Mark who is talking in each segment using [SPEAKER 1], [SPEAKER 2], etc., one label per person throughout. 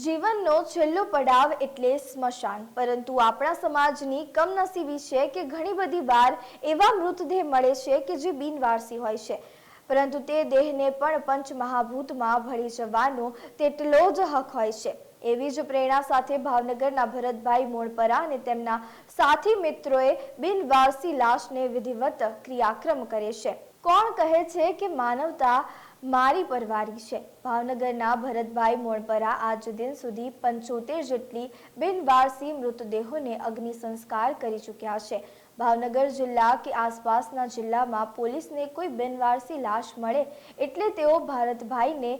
[SPEAKER 1] જીવનનો છેલ્લો પડાવ એટલે સ્મશાન. પરંતુ આપણા સમાજની કમનસીબી છે કે ઘણી બધી વાર એવા મૃતદેહ મળે છે કે જે બિનવારસી હોય છે. પરંતુ તે દેહને પણ પંચમહાભૂતમાં ભળી જવાનો તેટલો જ હક હોય છે. એવી જ પ્રેરણા સાથે ભાવનગરના ભરતભાઈ મોણપરા અને તેમના સાથી મિત્રોએ બિનવારસી લાશને વિધિવત ક્રિયાક્રમ કરે છે. કોણ કહે છે કે માનવતા મારી પરવારી છે. ભાવનગરના ભરતભાઈ મોણપરા આજ દિન સુધી પંચોતેર જેટલી બિનવારસી મૃતદેહોને અગ્નિ સંસ્કાર કરી ચૂક્યા છે. ભાવનગર જિલ્લા કે આસપાસના જિલ્લામાં પોલીસને કોઈ બિનવારસી લાશ મળે એટલે તેઓ ભારતભાઈને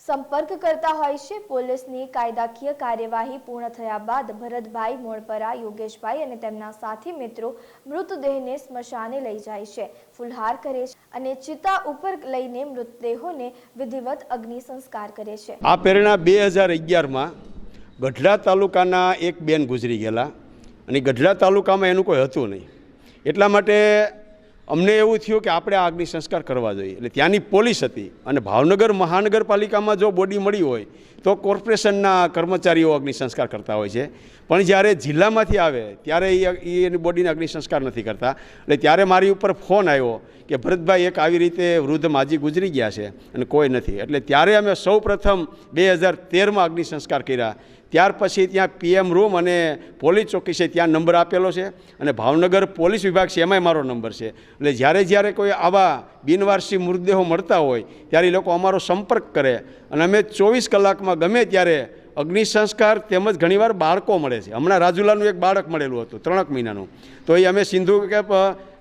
[SPEAKER 1] સંપર્ક કરતા હોય છે, પોલીસની કાયદાકીય કાર્યવાહી પૂર્ણ થયા બાદ ભરતભાઈ મોણપરા, યોગેશભાઈ અને તેમના સાથી મિત્રો મૃતદેહને સ્મશાને લઈ જાય છે, ફુલહાર કરે છે અને ચિતા ઉપર લઈને મૃતદેહોને વિધિવત અગ્નિ સંસ્કાર કરે છે.
[SPEAKER 2] આ પ્રેરણા બે હજાર અગિયારમાં ગઢડા તાલુકાના એક બેન ગુજરી ગયેલા અને ગઢડા તાલુકામાં એનું કોઈ હતું નહીં. એટલા માટે અમને એવું થયું કે આપણે આ અગ્નિ સંસ્કાર કરવા જોઈએ. એટલે ત્યાંની પોલીસ હતી અને ભાવનગર મહાનગરપાલિકામાં જો બોડી મળી હોય, તો કોર્પોરેશનના કર્મચારીઓ અગ્નિ સંસ્કાર કરતા હોય છે. પણ જ્યારે જિલ્લામાંથી આવે, ત્યારે એ એની બોડીને અગ્નિ સંસ્કાર નથી કરતા. એટલે ત્યારે મારી ઉપર ફોન આવ્યો કે ભરતભાઈ એક આવી રીતે વૃદ્ધ માજી ગુજરી ગયા છે અને કોઈ નથી. એટલે ત્યારે અમે સૌ પ્રથમ બે હજાર તેરમાં અગ્નિ સંસ્કાર કર્યા. ત્યાર પછી ત્યાં પીએમ રૂમ અને પોલીસ ચોકી છે, ત્યાં નંબર આપેલો છે અને ભાવનગર પોલીસ વિભાગ છે, એમાંય મારો નંબર છે. એટલે જ્યારે જ્યારે કોઈ આવા બિનવારસી મૃતદેહો મળતા હોય, ત્યારે એ લોકો અમારો સંપર્ક કરે અને અમે ચોવીસ કલાકમાં ગમે ત્યારે અગ્નિ સંસ્કાર તેમજ ઘણીવાર બાળકો મળે છે. હમણાં રાજુલાનું એક બાળક મળેલું હતું, ત્રણક મહિનાનું. તો એ અમે સિંધુ કે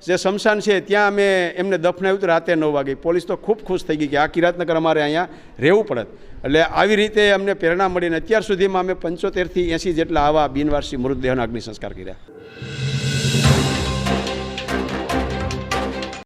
[SPEAKER 2] જે શમશાન છે, ત્યાં અમે એમને દફનાવ્યું હતું રાતે નવ વાગે. પોલીસ તો ખૂબ ખુશ થઈ ગઈ કે આ કિરાતનગર અમારે અહીંયા રહેવું પડત એટલે આવી રીતે અમને પ્રેરણા મળીને અત્યાર સુધીમાં અમે પંચોતેરથી એંસી જેટલા આવા બિનવારસી મૃતદેહના અગ્નિ સંસ્કાર કર્યા.